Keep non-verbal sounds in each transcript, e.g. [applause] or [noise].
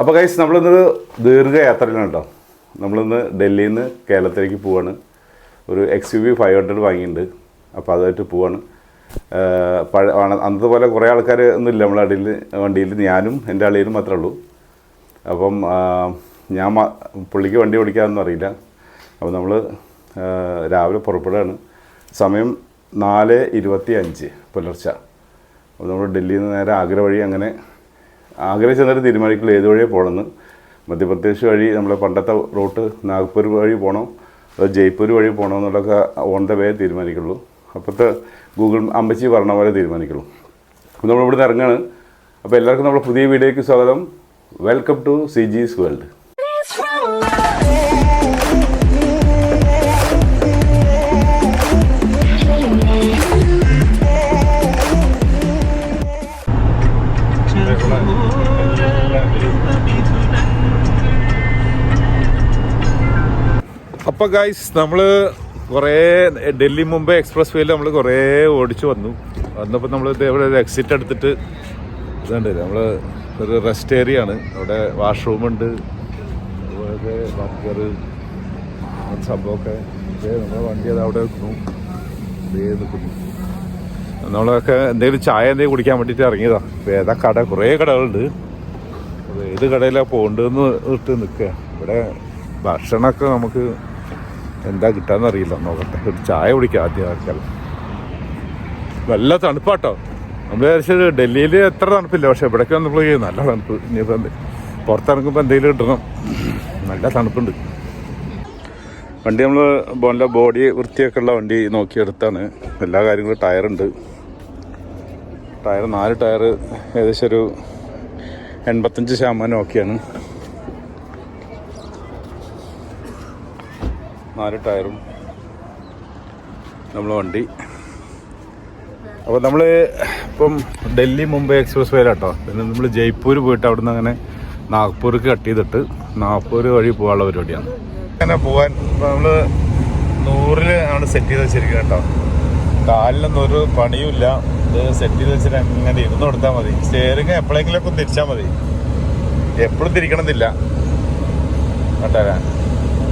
അപ്പോൾ കൈസ് നമ്മളിന്നൊരു ദീർഘയാത്രയിലാണ് കേട്ടോ നമ്മളിന്ന് ഡൽഹിയിൽ നിന്ന് കേരളത്തിലേക്ക് പോവാണ്. ഒരു X U V five hundred വാങ്ങിയിട്ടുണ്ട്. അപ്പോൾ അതുമായിട്ട് പോവാണ്. പഴ അന്നത്തെ പോലെ കുറേ ആൾക്കാർ ഒന്നുമില്ല നമ്മളെ അടിയിൽ വണ്ടിയിൽ. ഞാനും എന്റെ അളിയിലും മാത്രമേ ഉള്ളൂ. അപ്പം ഞാൻ പുള്ളിക്ക് വണ്ടി ഓടിക്കാനൊന്നും അറിയില്ല. അപ്പോൾ നമ്മൾ രാവിലെ പുറപ്പെടുകയാണ്. സമയം നാല് ഇരുപത്തി അഞ്ച് പുലർച്ചെ. അപ്പോൾ നമ്മൾ ഡൽഹിയിൽ നിന്ന് നേരെ ആഗ്ര വഴി അങ്ങനെ ആഗ്ര ചെന്നിട്ട് തീരുമാനിക്കുള്ളൂ ഏത് വഴിയാണ് പോകണമെന്ന് മധ്യപ്രദേശ് വഴി നമ്മളെ പണ്ടത്തെ റൂട്ട് നാഗ്പൂർ വഴി പോകണോ അതോ ജയ്പൂർ വഴി പോകണോ എന്നുള്ളതൊക്കെ ഓൺ ദ വേ തീരുമാനിക്കുള്ളൂ. അപ്പോഴത്തെ ഗൂഗിൾ അമ്പച്ചി പറഞ്ഞ പോലെ തീരുമാനിക്കുള്ളൂ. അപ്പോൾ നമ്മൾ ഇറങ്ങാണ്. അപ്പോൾ എല്ലാവർക്കും നമ്മുടെ പുതിയ വീഡിയോയ്ക്ക് സ്വാഗതം. Welcome to C G's world അപ്പോൾ ഗൈസ് നമ്മൾ കുറേ ഡൽഹി മുംബൈ എക്സ്പ്രസ് വേയിൽ നമ്മൾ കുറേ ഓടിച്ചു വന്നു. വന്നപ്പോൾ നമ്മൾ ഇവിടെ ഒരു എക്സിറ്റ് എടുത്തിട്ട് ഇതുണ്ട്. നമ്മൾ ഒരു റെസ്റ്റ് ഏരിയ ആണ്. അവിടെ വാഷ്റൂം ഉണ്ട്. അതുപോലെ ബർഗർ സംഭവമൊക്കെ. നമ്മുടെ വണ്ടി അത് അവിടെ നിൽക്കുന്നു നമ്മളൊക്കെ എന്തെങ്കിലും ചായ എന്തെങ്കിലും കുടിക്കാൻ വേണ്ടിയിട്ട് ഇറങ്ങിയതാ. അപ്പോൾ ഏതാ കട? കുറേ കടകളുണ്ട്. ഏത് കടയിലാണ് പോകേണ്ടതെന്ന് ഇട്ട് നിൽക്കുക ഇവിടെ ഭക്ഷണമൊക്കെ നമുക്ക് എന്താ കിട്ടാന്ന് അറിയില്ല. നോക്കട്ടെ. ഒരു ചായ കുടിക്കാം ആദ്യം ആർക്കല്ല നല്ല തണുപ്പാട്ടോ. നമ്മൾ വിചാരിച്ചത് ഡൽഹിയിൽ എത്ര തണുപ്പില്ല പക്ഷെ ഇവിടേക്ക് വന്നപ്പോൾ നല്ല തണുപ്പ്. ഇനിയിപ്പോൾ എന്ത്? പുറത്തിറങ്ങുമ്പോൾ എന്തെങ്കിലും കിട്ടണം നല്ല തണുപ്പുണ്ട്. വണ്ടി നമ്മൾ നല്ല ബോഡി വൃത്തിയൊക്കെ ഉള്ള വണ്ടി നോക്കിയെടുത്താണ് എല്ലാ കാര്യങ്ങളും ടയറുണ്ട്. ടയർ നാല് ടയർ ഏകദേശം ഒരു എൺപത്തഞ്ച് ശതമാനം ഓക്കെയാണ്. നാല് ടയറും നമ്മളെ വണ്ടി. അപ്പോൾ നമ്മൾ ഇപ്പം ഡൽഹി മുംബൈ എക്സ്പ്രസ് വേല കേട്ടോ പിന്നെ നമ്മൾ ജയ്പൂർ പോയിട്ട് അവിടെ നിന്ന് അങ്ങനെ നാഗ്പൂർക്ക് കട്ട് ചെയ്തിട്ട് നാഗ്പൂർ വഴി പോകാനുള്ള പരിപാടിയാണ്. അങ്ങനെ പോകാൻ നമ്മൾ നൂറിൽ ആണ് സെറ്റ് ചെയ്ത് വെച്ചിരിക്കുന്നത് കേട്ടോ കാലിലൊന്നും ഒരു പണിയുമില്ല ഇത് സെറ്റ് ചെയ്ത് വെച്ചിട്ട് അങ്ങനെ ഇരുന്ന് കൊടുത്താൽ മതി. സ്റ്റെയറിങ് എപ്പോഴെങ്കിലൊക്കെ തിരിച്ചാൽ മതി. എപ്പോഴും തിരിക്കണമെന്നില്ല. കേട്ടാ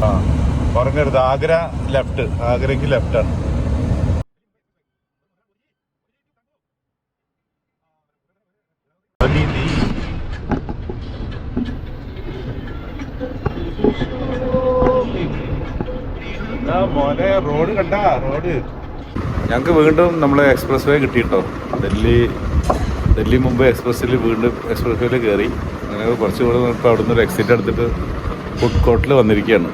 ആ പറഞ്ഞെടുത്ത് ആഗ്ര ലെഫ്റ്റ് ആഗ്രയ്ക്ക് ലെഫ്റ്റാണ്. മോനെ റോഡ് കണ്ട റോഡ്. ഞങ്ങൾക്ക് വീണ്ടും നമ്മളെ എക്സ്പ്രസ് വേ കിട്ടിയിട്ടോ. ഡൽഹി ഡൽഹി മുംബൈ എക്സ്പ്രസ്സിൽ വീണ്ടും എക്സ്പ്രസ് വേയിൽ കയറി അങ്ങനെ കുറച്ചുകൂടെ ഇപ്പോൾ അവിടുന്ന് ഒരു എക്സിറ്റ് എടുത്തിട്ട് ഫുഡ് കോർട്ടിൽ വന്നിരിക്കുകയാണ്.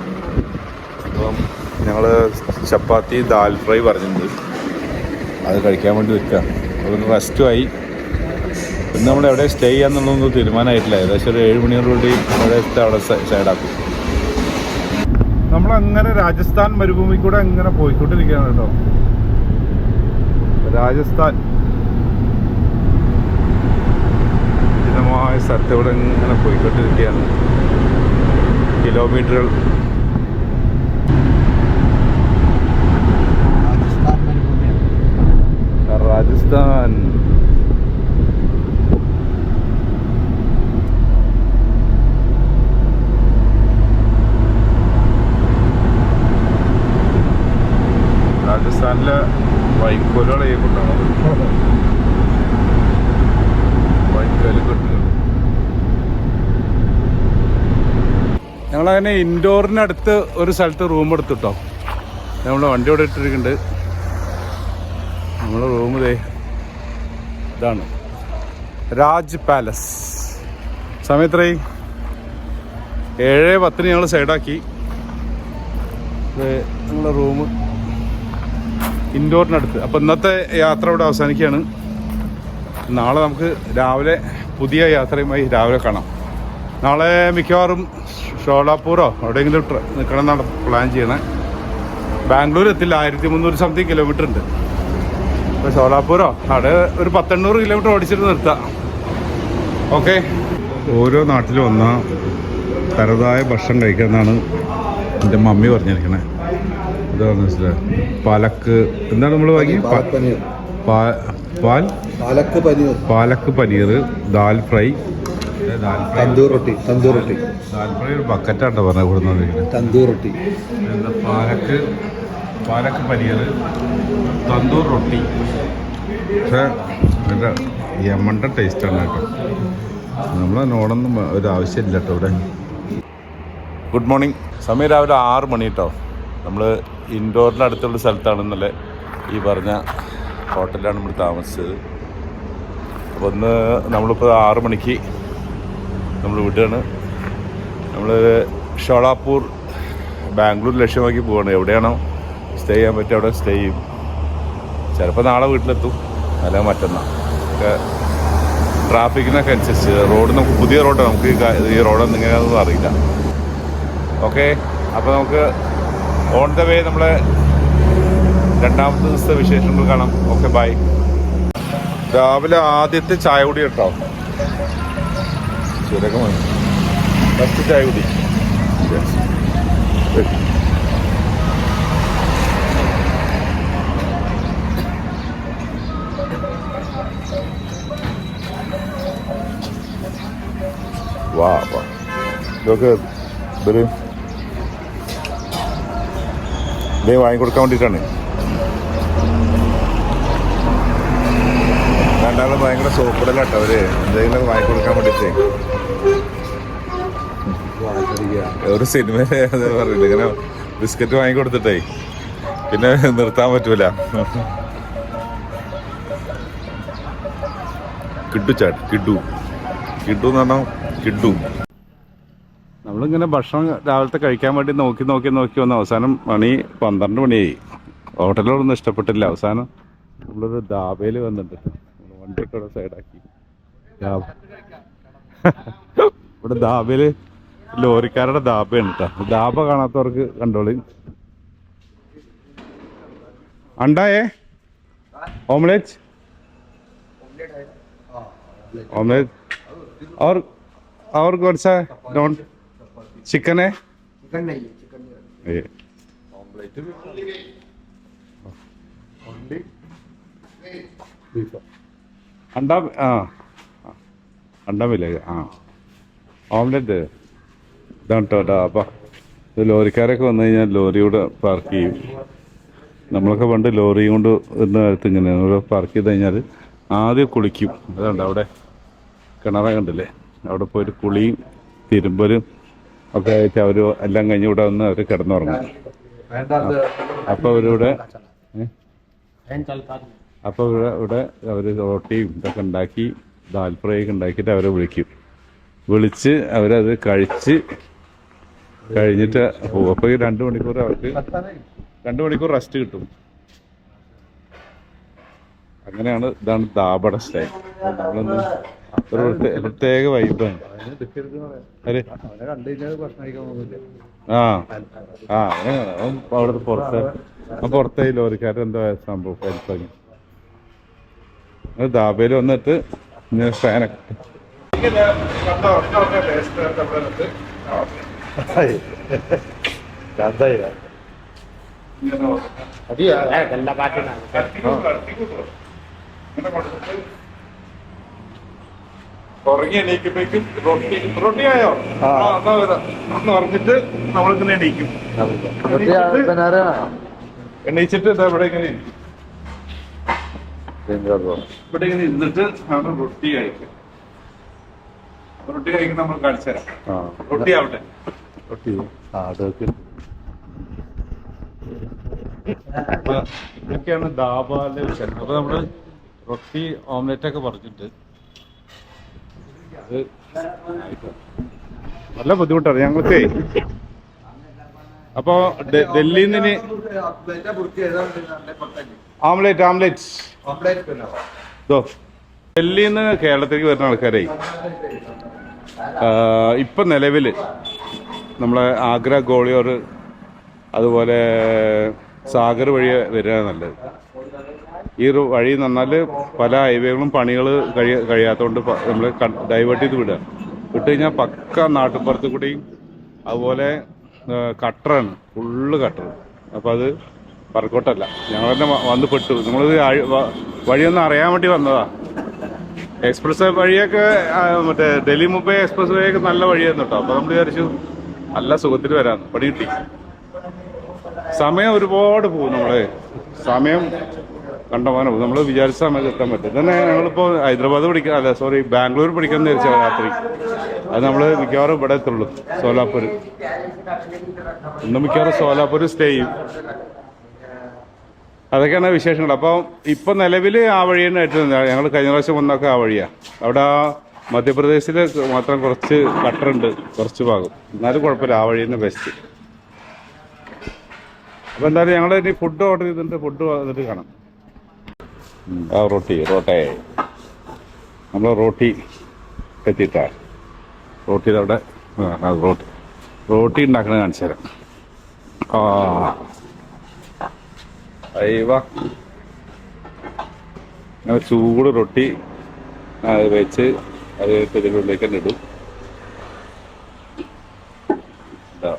ഞങ്ങൾ ചപ്പാത്തി ദാൽ ഫ്രൈ പറഞ്ഞിട്ടുണ്ട്. അത് കഴിക്കാൻ വേണ്ടി വെക്കുക അതൊന്ന് റെസ്റ്റുമായി ഇന്ന് നമ്മൾ എവിടെ സ്റ്റേ ചെയ്യാന്നുള്ളതൊന്നും തീരുമാനമായിട്ടില്ല. ഏകദേശം ഒരു ഏഴ് മണിയോടുകൂടി അവിടെ അവിടെ സൈഡാക്കും നമ്മളങ്ങനെ രാജസ്ഥാൻ മരുഭൂമി കൂടെ അങ്ങനെ പോയിക്കൊണ്ടിരിക്കുകയാണ് കേട്ടോ. രാജസ്ഥാൻ. വിജനമായ ഇവിടെ ഇങ്ങനെ പോയിക്കൊണ്ടിരിക്കുകയാണ്. കിലോമീറ്ററുകൾ രാജസ്ഥാൻ രാജസ്ഥാൻ രാജസ്ഥാനിലെ വൈക്കോലുകളെ കൊണ്ടാണ് വൈക്കോൽ കിട്ടുന്നത് ഞങ്ങളങ്ങനെ ഇൻഡോറിനടുത്ത് ഒരു സ്ഥലത്ത് റൂം എടുത്തു കേട്ടോ നമ്മൾ വണ്ടി ഇവിടെ ഇട്ടിരിക്കുന്നുണ്ട് നമ്മളെ റൂം ദേ ഇതാണ്. രാജ് പാലസ്. സമയത്രയും ഏഴ് പത്തിന് ഞങ്ങൾ സൈഡാക്കി. ഞങ്ങളെ റൂം ഇൻഡോറിനടുത്ത്. അപ്പോൾ ഇന്നത്തെ യാത്ര ഇവിടെ അവസാനിക്കുകയാണ്. നാളെ നമുക്ക് രാവിലെ പുതിയ യാത്രയുമായി രാവിലെ കാണാം. നാളെ മിക്കവാറും ഷോളാപ്പൂറോ എവിടെയെങ്കിലും നിൽക്കണം എന്നാണ് പ്ലാൻ ചെയ്യണേ ബാംഗ്ലൂർ എത്തില്ല. ആയിരത്തി മുന്നൂറ് സംതിങ് കിലോമീറ്റർ ഉണ്ട്. ഇപ്പോൾ ഷോളാപ്പൂരോ അവിടെ ഒരു പത്തെണ്ണൂറ് കിലോമീറ്റർ ഓടിച്ചിട്ട് നിർത്താം. ഓക്കെ. ഓരോ നാട്ടിലും വന്ന തരതായ ഭക്ഷണം കഴിക്കാമെന്നാണ് എന്റെ മമ്മി പറഞ്ഞിരിക്കണേ. എന്താണെന്ന് വെച്ചാൽ പാലക്ക് എന്താണ് നമ്മൾ വാങ്ങി പാൽ? പാലക്ക് പനീർ. പാലക്ക് പനീർ ദാൽ ഫ്രൈ. തന്തൂർ റൊട്ടി തന്തൂർ റൊട്ടി. ദാൽ ഫ്രൈ ഒരു ബക്കറ്റാട്ടോ പറഞ്ഞത് കൊടുത്തു തന്തൂർ റൊട്ടി. പാലക്ക് പാലക്ക് പനീർ തന്തൂർ റൊട്ടി. പക്ഷേ നല്ല യമണ്ട ടേസ്റ്റാണ് കേട്ടോ. നമ്മൾ നോടൊന്നും ഒരു ആവശ്യമില്ല കേട്ടോ ഇവിടെ. ഗുഡ് മോർണിംഗ് സമയം രാവിലെ ആറ് മണി കേട്ടോ നമ്മൾ ഇൻഡോറിന്റെ അടുത്തുള്ള സ്ഥലത്താണെന്നല്ലേ ഈ പറഞ്ഞ ഹോട്ടലിലാണ് നമ്മൾ താമസിച്ചത്. അപ്പോൾ ഒന്ന് നമ്മളിപ്പോൾ ആറ് മണിക്ക് നമ്മൾ വിടുകയാണ്. നമ്മൾ ഷോളാപ്പൂർ ബാംഗ്ലൂർ ലക്ഷ്യമാക്കി പോവാണ്. എവിടെയാണോ? സ്റ്റേ ചെയ്യാൻ പറ്റും അവിടെ സ്റ്റേ ചെയ്യും. ചിലപ്പോൾ നാളെ വീട്ടിലെത്തും അല്ല മറ്റന്നാൾ ഒക്കെ ട്രാഫിക്കിനൊക്കെ അനുസരിച്ച് റോഡ് നമുക്ക് പുതിയ റോഡാണ് നമുക്ക് ഈ റോഡ് എന്തെങ്കിലും അറിയില്ല. ഓക്കെ അപ്പോൾ നമുക്ക് ഓൺ ദ വേ നമ്മളെ രണ്ടാമത്തെ ദിവസത്തെ വിശേഷങ്ങൾ കാണാം. ഓക്കെ ബൈ രാവിലെ ആദ്യത്തെ ചായ കുടി കേട്ടോ. ചുരക്കം മതി ഫസ്റ്റ് ചായ കുടി. വാ ഇതൊക്കെ ഇവർ ഇതേ വാങ്ങിക്കൊടുക്കാൻ വേണ്ടിയിട്ടാണ്. രണ്ടാളും ഭയങ്കര സോപ്പിടലാട്ടോ അവർ. എന്തെങ്കിലും വാങ്ങിക്കൊടുക്കാൻ വേണ്ടിയിട്ടേ. ഒരു സിനിമയിലെ അത് പറയുന്നത് ഇങ്ങനെ ബിസ്ക്കറ്റ് വാങ്ങിക്കൊടുത്തിട്ടേ. പിന്നെ നിർത്താൻ പറ്റൂല. കിട്ടു ചാട്ട് കിഡു കിട്ടു എന്ന് കിട്ടും. നമ്മളിങ്ങനെ ഭക്ഷണം രാവിലത്തെ കഴിക്കാൻ വേണ്ടി നോക്കി നോക്കി നോക്കി വന്ന അവസാനം മണി പന്ത്രണ്ട് മണിയായി. ഹോട്ടലിനോടൊന്നും ഇഷ്ടപ്പെട്ടില്ല. അവസാനം നമ്മളൊരു ധാബയിൽ വന്നിട്ട് വണ്ടിയൊക്കെ ഇവിടെ സൈഡാക്കി. [laughs] ഇവിടെ ധാബയിൽ ലോറിക്കാരുടെ ധാബയാണ് കേട്ടോ ധാബ കാണാത്തവർക്ക് കണ്ടോളി. അണ്ടായേ? ഓംലേറ്റ്? ഓംലേറ്റ്. और और कौन सा नॉन चिकन है ചിക്കൻ നെയ്യ് ചിക്കൻ ये अंडा हाँ अंडा मिलेगा हाँ ഓംലെറ്റ് ഇതാണ് കേട്ടോ അപ്പം ഇത് ലോറിക്കാരൊക്കെ വന്നു കഴിഞ്ഞാൽ ലോറിയുടെ പാർക്ക് ചെയ്യും നമ്മളൊക്കെ പണ്ട് ലോറി കൊണ്ട് വരുന്ന കാലത്ത് ഇങ്ങനെ ഇവിടെ പാർക്ക് ചെയ്ത് കഴിഞ്ഞാൽ ആദ്യം കുളിക്കും അതുണ്ട് അവിടെ കിണറ കണ്ടില്ലേ? അവിടെ പോയിട്ട് കുളിയും തിരുമ്പലും ഒക്കെ ആയിട്ട് അവർ എല്ലാം കഴിഞ്ഞ് ഇവിടെ വന്ന് അവർ കിടന്നുറങ്ങും. അപ്പോൾ അവരിവിടെ? അപ്പോൾ ഇവിടെ ഇവിടെ അവർ റൊട്ടിയും ഇതൊക്കെ ഉണ്ടാക്കി ദാൽ ഫ്രൈ ഒക്കെ ഉണ്ടാക്കിയിട്ട് അവരെ വിളിക്കും. വിളിച്ച് അവരത് കഴിച്ച് കഴിഞ്ഞിട്ട് പോകും അപ്പോൾ ഈ രണ്ട് മണിക്കൂർ അവർക്ക് രണ്ട് മണിക്കൂർ റെസ്റ്റ് കിട്ടും. അങ്ങനെയാണ് ഇതാണ് ദാബട സ്റ്റൈൽ. നമ്മളൊന്ന് പ്രത്യേക- വൈബാണ് ആ ആ അവിടുത്തെ പുറത്ത് പുറത്തെ ലോറിക്കാരൻ എന്തോ സംഭവം പരിപ്പാക്കി ദാബയിൽ വന്നിട്ട് ഇങ്ങനെ ഫാനൊക്കെ ഉറങ്ങി എണീക്കുമ്പോഴേക്കും റൊട്ടി റൊട്ടി ആയോ? ആ. ആ, എന്നാ. എന്ന് പറഞ്ഞിട്ട് നമ്മളിങ്ങനെ എണീക്കും. എണീച്ചിട്ട് ഇതാ ഇവിടെ ഇങ്ങനെ. ഇവിടെ ഇങ്ങനെ ഇരുന്നിട്ട് നമ്മൾ റൊട്ടി കഴിക്കും റൊട്ടി കഴിക്കുന്ന നമ്മൾ കാണിച്ചു തരാം. റൊട്ടി ആവട്ടെ. റൊട്ടി. ഇതൊക്കെയാണ് ദാബാലെ വിശേഷം. അപ്പൊ നമ്മൾ റൊട്ടി ഓംലെറ്റ് ഒക്കെ പറഞ്ഞിട്ട് അത് നല്ല ബുദ്ധിമുട്ടാണ്. ഞങ്ങൾക്ക് അപ്പോ ഡൽഹിയിൽ നിന്ന് ആംലേറ്റ് ആംലേറ്റ് ഡൽഹിയിൽ നിന്ന് കേരളത്തിലേക്ക് വരുന്ന ആൾക്കാരെ ഇപ്പൊ നിലവിൽ നമ്മളെ ആഗ്ര ഗോളിയോർ അതുപോലെ സാഗർ വഴി വരിക നല്ലത്. ഈ വഴി എന്ന് പറഞ്ഞാൽ പല ഹൈവേകളും പണികൾ കഴിയ കഴിയാത്തതുകൊണ്ട് നമ്മൾ ഡൈവേർട്ട് ചെയ്ത് വിടുക വിട്ട് കഴിഞ്ഞാൽ പക്ക നാട്ടുപുറത്ത് കൂടിയും അതുപോലെ കട്ടറാണ്. ഫുള്ള് കട്ടർ അപ്പം അത് വർക്കൗട്ടല്ല ഞങ്ങൾ തന്നെ വന്ന് പെട്ടു. നമ്മളിത് വഴിയൊന്നും അറിയാൻ വേണ്ടി വന്നതാ. എക്സ്പ്രസ് വഴിയൊക്കെ മറ്റേ ഡൽഹി മുംബൈ എക്സ്പ്രസ് വഴിയൊക്കെ നല്ല വഴിയായിരുന്നു കേട്ടോ അപ്പോൾ നമ്മൾ വിചാരിച്ചു നല്ല സുഖത്തിൽ വരാമെന്ന് പണി കിട്ടി. സമയം ഒരുപാട് പോകും നമ്മളെ. സമയം കണ്ടമാനം. നമ്മൾ വിചാരിച്ച സമയത്ത് എത്താൻ പറ്റും. തന്നെ ഞങ്ങളിപ്പോൾ ഹൈദരാബാദ് പഠിക്കാൻ അല്ല സോറി ബാംഗ്ലൂർ പഠിക്കാൻ വിചാരിച്ച രാത്രി. അത് നമ്മൾ മിക്കവാറും ഇവിടെ എത്തുള്ളൂ സോലാപ്പൂർ ഇന്ന് മിക്കവാറും സോലാപ്പൂർ സ്റ്റേ ചെയ്യും. അതൊക്കെയാണ് വിശേഷങ്ങൾ. അപ്പോൾ ഇപ്പൊ നിലവിൽ ആ വഴി തന്നെ ആയിട്ട് ഞങ്ങൾ കഴിഞ്ഞ പ്രാവശ്യം വന്നൊക്കെ ആ വഴിയാ. അവിടെ മധ്യപ്രദേശിൽ മാത്രം കുറച്ച് കട്ടറുണ്ട് കുറച്ച് ഭാഗം. എന്നാലും കുഴപ്പമില്ല ആ വഴി തന്നെ ബെസ്റ്റ് അപ്പോൾ എന്തായാലും ഞങ്ങൾ ഇനി ഫുഡ് ഓർഡർ ചെയ്തിട്ടുണ്ട് ഫുഡ് വന്നിട്ട് കാണാം. ആ റോട്ടി റോട്ടെ. നമ്മൾ റോട്ടി എത്തിയിട്ടാ. റോട്ടിയുടെ അവിടെ റോട്ടി. റോട്ടി ഉണ്ടാക്കണത് കാണിച്ചു തരാം. ആ. ചൂട് റൊട്ടി അത് വെച്ച് അത് പെരുവിലേക്ക് തന്നെ ഇടും ഇതാ.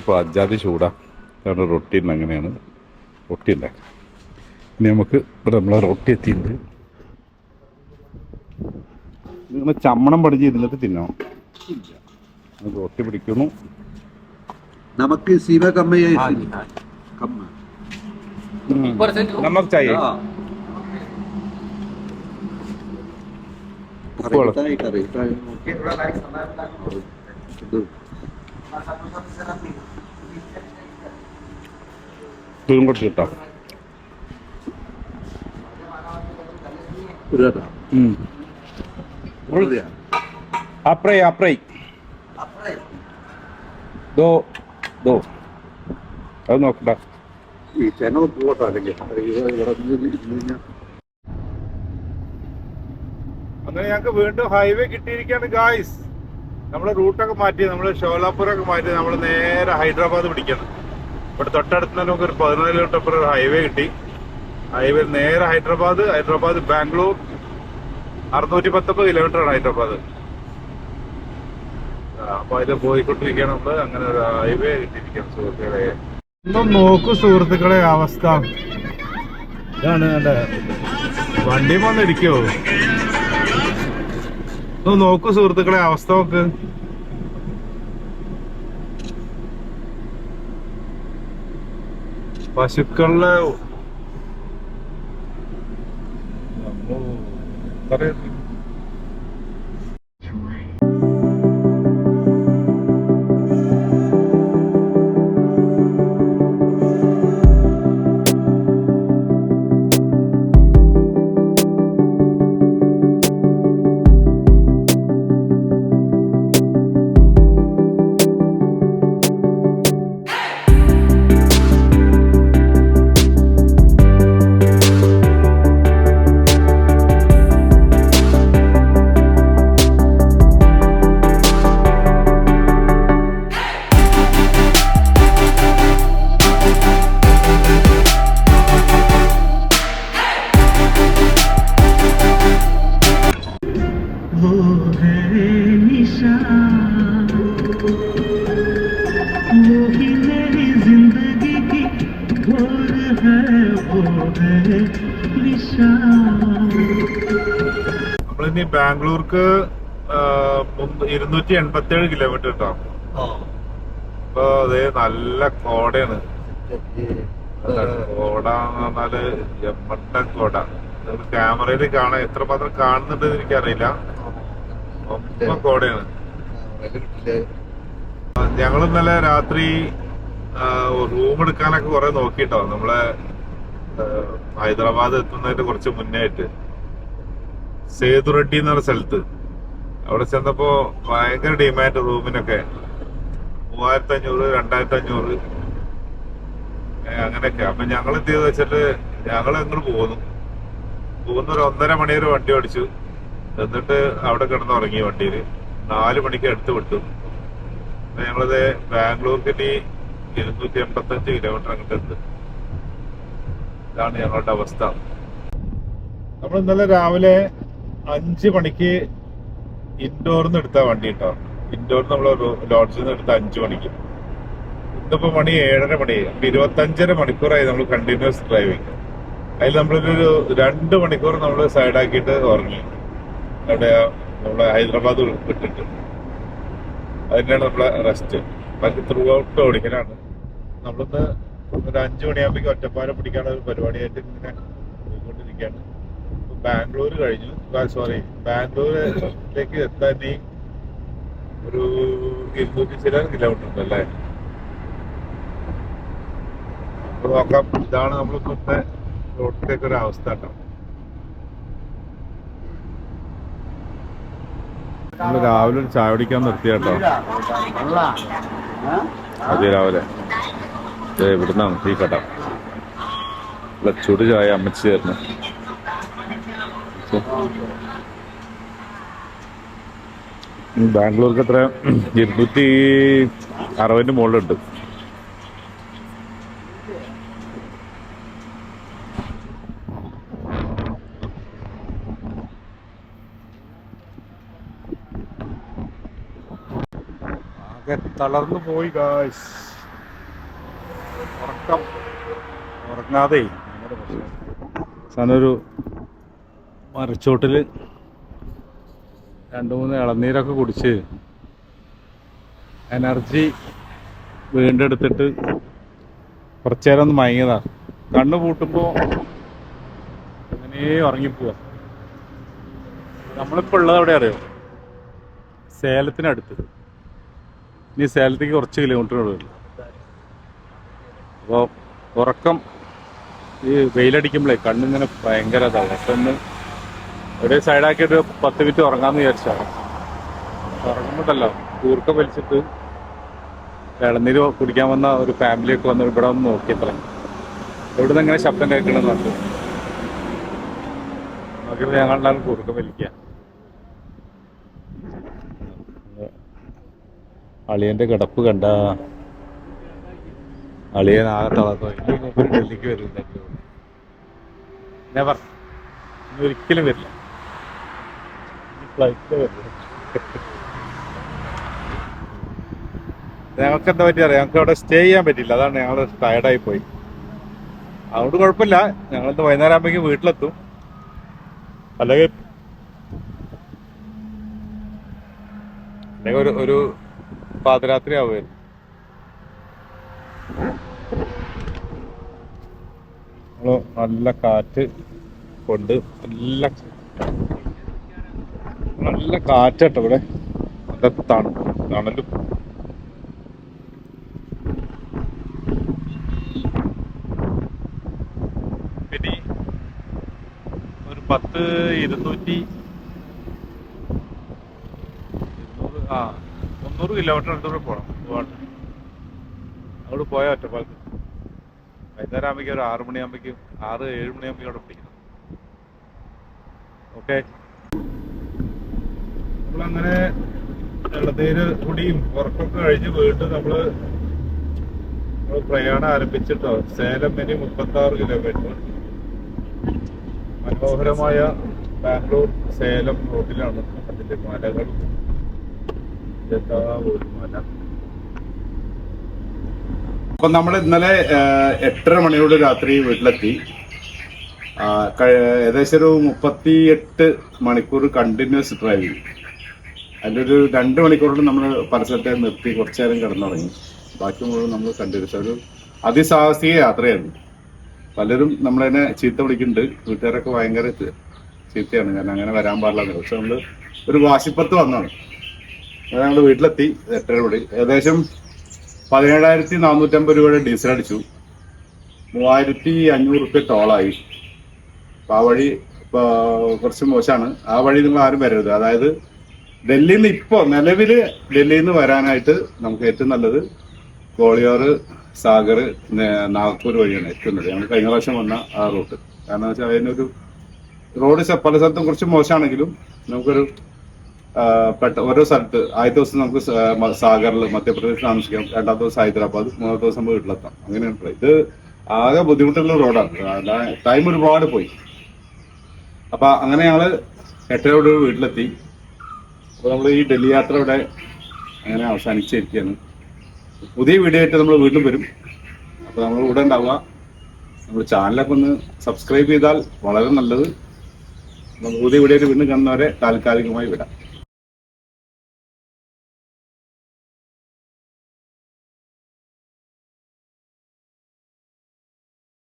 ഒരു പഞ്ചാതി ചൂടാ. കാരണം റൊട്ടി ഉണ്ട് അങ്ങനെയാണ്. റൊട്ടി ഉണ്ടാക്കുക ഇനി നമുക്ക് ഇവിടെ നമ്മളെ റൊട്ടി എത്തിയിട്ടുണ്ട്. നിങ്ങൾ ചമ്മണം പഠിച്ച് ഇതിനകത്ത് തിന്നണം. റൊട്ടി പിടിക്കുന്നു. നമുക്ക് സീമ കമ്മ കമ്മ. നമുക്ക് ചായ. കറി ഇത് കുറച്ച് കിട്ടാം. ഒരു കേട്ടോ? അപ്രൈ അപ്രൈ. ദോ ദോ. അത് നോക്കണ്ട. ഈ ചെനവ് പോകട്ടോ അല്ലെങ്കിൽ? ഇവിടെ ഇവിടെ നിന്ന് ഇരുന്ന് കഴിഞ്ഞാൽ അങ്ങനെ ഞങ്ങൾക്ക് വീണ്ടും ഹൈവേ കിട്ടിയിരിക്കുകയാണ് ഗായ്സ് നമ്മുടെ റൂട്ടൊക്കെ മാറ്റി നമ്മൾ ഷോലാപ്പൂരൊക്കെ മാറ്റി നമ്മൾ നേരെ ഹൈദരാബാദ് പിടിക്കണം. ഇവിടെ തൊട്ടടുത്ത് തന്നെ നമുക്ക് ഒരു പതിനാല് കിലോമീറ്റർ ഒരു ഹൈവേ കിട്ടി. ഹൈവേ നേരെ ഹൈദരാബാദ് ഹൈദരാബാദ് ബാംഗ്ലൂർ. അറുന്നൂറ്റി പത്തൊമ്പത് കിലോമീറ്റർ ആണ് ഹൈദരാബാദ്. അപ്പൊ അതിൽ പോയിക്കൊണ്ടിരിക്കുകയാണ് നമ്മൾ. അങ്ങനെ ഒരു ഹൈവേ കിട്ടിയിരിക്കുകയാണ് സുഹൃത്തുക്കളെ. ഒന്നും നോക്കൂ സുഹൃത്തുക്കളെ അവസ്ഥ. ഇതാണ് എന്റെ വണ്ടി വന്നിരിക്കോ ഒന്ന് നോക്കൂ സുഹൃത്തുക്കളെ അവസ്ഥ നോക്ക്. പശുക്കളിലെ ഇരുന്നൂറ്റി എൺപത്തി ഏഴ് കിലോമീറ്റർ ഉണ്ടാവും അപ്പൊ അതേ നല്ല കോടയാണ്. കോട എന്ന് പറഞ്ഞാൽ എമ്മട്ട കോട. ക്യാമറയിൽ കാണാൻ എത്രമാത്രം കാണുന്നുണ്ട് എനിക്കറിയില്ല. ഒപ്പം കോടയാണ്. ഞങ്ങൾ ഇന്നലെ രാത്രി റൂം എടുക്കാനൊക്കെ കുറെ നോക്കിട്ടോ. നമ്മളെ ഹൈദരാബാദ് എത്തുന്നതിന്റെ കുറച്ച് മുന്നേ ആയിട്ട്. സേതു റെഡ്ഡി എന്ന് പറഞ്ഞ സ്ഥലത്ത്. അവിടെ ചെന്നപ്പോ ഭയങ്കര ഡിമാൻഡ് റൂമിനൊക്കെ. മൂവായിരത്തി അഞ്ഞൂറ് രണ്ടായിരത്തി അഞ്ഞൂറ് അങ്ങനെയൊക്കെ അപ്പൊ ഞങ്ങൾ എന്ത് ചെയ്ത് വെച്ചിട്ട് ഞങ്ങൾ അങ്ങോട്ട് പോന്നു. പോകുന്ന ഒരു ഒന്നര വരെ വണ്ടി ഓടിച്ചു. എന്നിട്ട് അവിടെ കിടന്ന് ഉറങ്ങി വണ്ടിയിൽ നാല് മണിക്ക് എടുത്ത് വിട്ടു. ഞങ്ങളത് ബാംഗ്ലൂർക്ക് ഇനി ഇരുന്നൂറ്റി എൺപത്തി അഞ്ച് കിലോമീറ്റർ അങ്ങോട്ട് എത്തും ഇതാണ് ഞങ്ങളുടെ അവസ്ഥ. നമ്മൾ ഇന്നലെ രാവിലെ അഞ്ച് മണിക്ക് ഇൻഡോറിന്ന് എടുത്ത വണ്ടി കേട്ടോ. ഇൻഡോർ നമ്മൾ ലോഡ്ജിൽ നിന്ന് എടുത്ത അഞ്ചു മണിക്ക്. ഇന്നിപ്പോ മണി ഏഴര മണിയായി അപ്പൊ ഇരുപത്തഞ്ചര മണിക്കൂറായി നമ്മൾ കണ്ടിന്യൂസ് ഡ്രൈവിങ് അതിൽ നമ്മളൊരു രണ്ട് മണിക്കൂർ നമ്മൾ സൈഡ് ആക്കിയിട്ട് ഉറങ്ങി. അവിടെ നമ്മളെ ഹൈദരാബാദ് വിട്ടിട്ട്. അതിനാണ് നമ്മളെ റെസ്റ്റ് ബാക്കി ത്രൂ ഔട്ട് ഓടിക്കലാണ്. നമ്മളിന്ന് ഒരു അഞ്ചു മണിയാകുമ്പോഴേക്കും ഒറ്റപ്പാലം പിടിക്കാനുള്ള ഒരു പരിപാടിയായിട്ട് ഇങ്ങനെ പോയിക്കൊണ്ടിരിക്കുകയാണ്. ബാംഗ്ലൂർ കഴിഞ്ഞു. സോറി ബാംഗ്ലൂരിലേക്ക് എത്താൻ ഈ ഒരു ഇരുന്നൂറ്റി ചില കിലോമീറ്റർ ഉണ്ട് അല്ലേ? നോക്കാം. ഇതാണ് നമ്മൾ ഇപ്പോഴത്തെ റോഡിലേക്ക് ഒരു അവസ്ഥ കേട്ടോ. നമ്മൾ രാവിലെ ഒരു ചായ കുടിക്കാൻ നിർത്തിയ കേട്ടോ. അതെ രാവിലെ. ഇവിടുന്നാണ് തീ കട. ഇവിടെ ചൂട് ചായ അമ്മച്ചി തരുന്നു. ബാംഗ്ലൂർക്ക് എത്ര? ഇരുന്നൂറ്റി അറുപതിന്റെ മുകളിലുണ്ട്. തളർന്നു പോയി ഗായ്സ് ഉറക്കം. ഉറങ്ങാതെ. സാധനൊരു മരച്ചോട്ടിൽ രണ്ട് മൂന്ന് ഇളനീരൊക്കെ കുടിച്ച് എനർജി വീണ്ടെടുത്തിട്ട് കുറച്ചു നേരം ഒന്ന് മയങ്ങിയതാ. കണ്ണ് പൂട്ടുമ്പോ അങ്ങനെ ഉറങ്ങിപ്പോവാ. നമ്മളിപ്പോ ഉള്ളത് എവിടെ അറിയോ സേലത്തിനടുത്ത്. ഇനി സേലത്തേക്ക് കുറച്ച് കിലോമീറ്റർ ഉള്ളൂ. അപ്പോൾ ഉറക്കം ഈ വെയിലടിക്കുമ്പോഴേ കണ്ണിങ്ങനെ ഭയങ്കര ഇതാവും ഒരു സൈഡാക്കിയിട്ട് പത്ത് മിനിറ്റ് ഉറങ്ങാന്ന് വിചാരിച്ചാണ് ഉറങ്ങുമ്പോട്ടല്ലോ കൂർക്ക വലിച്ചിട്ട് ഇളനീര് കുടിക്കാൻ വന്ന ഒരു ഫാമിലിയൊക്കെ വന്ന് ഇവിടെ വന്ന് നോക്കിയത്ര. ഇവിടെ നിന്ന് ഇങ്ങനെ ശബ്ദം കേൾക്കണമെന്ന് പറഞ്ഞു. നോക്കിയപ്പോൾ ഞങ്ങളുടെ കൂർക്കം വലിക്കുക അളിയന്റെ കിടപ്പ് കണ്ട. അളിയൻ ആകെ തളർന്നു. ഡൽഹിക്ക് ഒരിക്കലും വരില്ല. ഫ്ലൈറ്റിൽ ഞങ്ങൾക്ക് എന്താ പറ്റി അറിയാം? ഞങ്ങൾക്ക് അവിടെ സ്റ്റേ ചെയ്യാൻ പറ്റില്ല അതാണ് ഞങ്ങൾ ടയർഡായി പോയി. അതുകൊണ്ട് കുഴപ്പമില്ല. ഞങ്ങളിന്ന് വൈകുന്നേരം ആകുമ്പോഴേക്കും വീട്ടിലെത്തും. അല്ലെങ്കിൽ അല്ലെങ്കിൽ ഒരു ഒരു പാതിരാത്രി ആവുമായിരുന്നു. നല്ല കാറ്റ് കൊണ്ട് നല്ല നല്ല കാറ്റാട്ടോ ഇവിടെ. നല്ല തണു തണലും. പിന്നെ ഒരു പത്ത് ഇരുന്നൂറ്റി ഇരുന്നൂറ് ആ മുന്നൂറ് കിലോമീറ്റർ അടുത്തൂടെ പോകണം അവിടെ പോയാൽ ഒറ്റപ്പാലത്ത് വൈകുന്നേരം ആകുമ്പോഴേക്കും ഒരു ആറ് മണിയാകുമ്പോഴേക്കും ആറ് ഏഴ് മണിയാകുമ്പോഴേക്കും അവിടെ പിടിക്കണം. ഓക്കെ നമ്മളങ്ങനെ വെള്ളത്തേര് കുടിയും ഉറക്കൊക്കെ കഴിഞ്ഞ് വീണ്ടും നമ്മൾ നമ്മൾ പ്രയാണം ആരംഭിച്ചിട്ടോ? സേലം വരെ മുപ്പത്തി ആറ് കിലോമീറ്റർ മനോഹരമായ ബാംഗ്ലൂർ സേലം റോഡിലാണ് അതിന്റെ മലകൾ. അപ്പൊ നമ്മൾ ഇന്നലെ എട്ടര മണിയോട് രാത്രി വീട്ടിലെത്തി. ഏകദേശം ഒരു മുപ്പത്തി എട്ട് മണിക്കൂർ കണ്ടിന്യൂസ് ഡ്രൈവിംഗ്. അതിലൊരു രണ്ട് മണിക്കൂറിൽ നമ്മൾ പല സ്ഥലത്തെ നിർത്തി കുറച്ചു നേരം കിടന്നുറങ്ങി. ബാക്കി മുഴുവൻ നമ്മൾ സഞ്ചരിച്ച ഒരു അതിസാഹസിക യാത്രയായിരുന്നു. പലരും നമ്മളതിനെ ചീത്ത വിളിക്കുന്നുണ്ട്. വീട്ടുകാരൊക്കെ ഭയങ്കര ചീത്തയാണ്. കാരണം അങ്ങനെ വരാൻ പാടില്ല പക്ഷെ നമ്മൾ ഒരു വാശിപ്പത്ത് വന്നാണ്. ഞങ്ങൾ വീട്ടിലെത്തി. എട്ടര ഏകദേശം പതിനേഴായിരത്തി നാനൂറ്റമ്പത് രൂപയുടെ ഡീസൽ അടിച്ചു. മൂവായിരത്തി അഞ്ഞൂറ് റുപ്യ ടോളായി. അപ്പൊ ആ വഴി കുറച്ച് മോശമാണ്. ആ വഴി നിങ്ങൾ ആരും വരരുത്. അതായത് ഡൽഹിയിൽ നിന്ന് ഇപ്പോ നിലവിൽ ഡൽഹിയിൽ നിന്ന് വരാനായിട്ട് നമുക്ക് ഏറ്റവും നല്ലത് ഗോളിയോർ സാഗർ നാഗ്പൂർ വഴിയാണ് ഏറ്റവും നല്ലത്. ഞങ്ങൾ കഴിഞ്ഞ പ്രാവശ്യം വന്ന ആ റൂട്ട്. കാരണം വെച്ചാൽ അതിനൊരു റോഡ് പല സ്ഥലത്തും കുറച്ച് മോശമാണെങ്കിലും നമുക്കൊരു പെട്ട ഓരോ സ്ഥലത്ത് ആദ്യത്തെ ദിവസം നമുക്ക് സാഗറിൽ മധ്യപ്രദേശ് താമസിക്കാം. രണ്ടാമത്തെ ദിവസം ഹൈദരാബാദ് മൂന്നാമത്തെ ദിവസം വീട്ടിലെത്താം. അങ്ങനെയാണ് ഇത് ആകെ ബുദ്ധിമുട്ടുള്ള റോഡാണ്. ടൈം ഒരുപാട് പോയി. അപ്പൊ അങ്ങനെ ഞങ്ങൾ എട്ടരയോട് വീട്ടിലെത്തി. അപ്പൊ നമ്മൾ ഈ ഡൽഹി യാത്ര ഇവിടെ അങ്ങനെ അവസാനിച്ചിരിക്കുകയാണ്. പുതിയ വീഡിയോ ആയിട്ട് നമ്മൾ വീണ്ടും വരും. അപ്പോൾ നമ്മൾ ഇവിടെ ഉണ്ടാവുക. നമ്മൾ ചാനലൊക്കെ ഒന്ന് സബ്സ്ക്രൈബ് ചെയ്താൽ വളരെ നല്ലത്. നമുക്ക് പുതിയ വീഡിയോ ആയിട്ട് വീണ്ടും കാണുന്നവരെ താൽക്കാലികമായി വിടാം.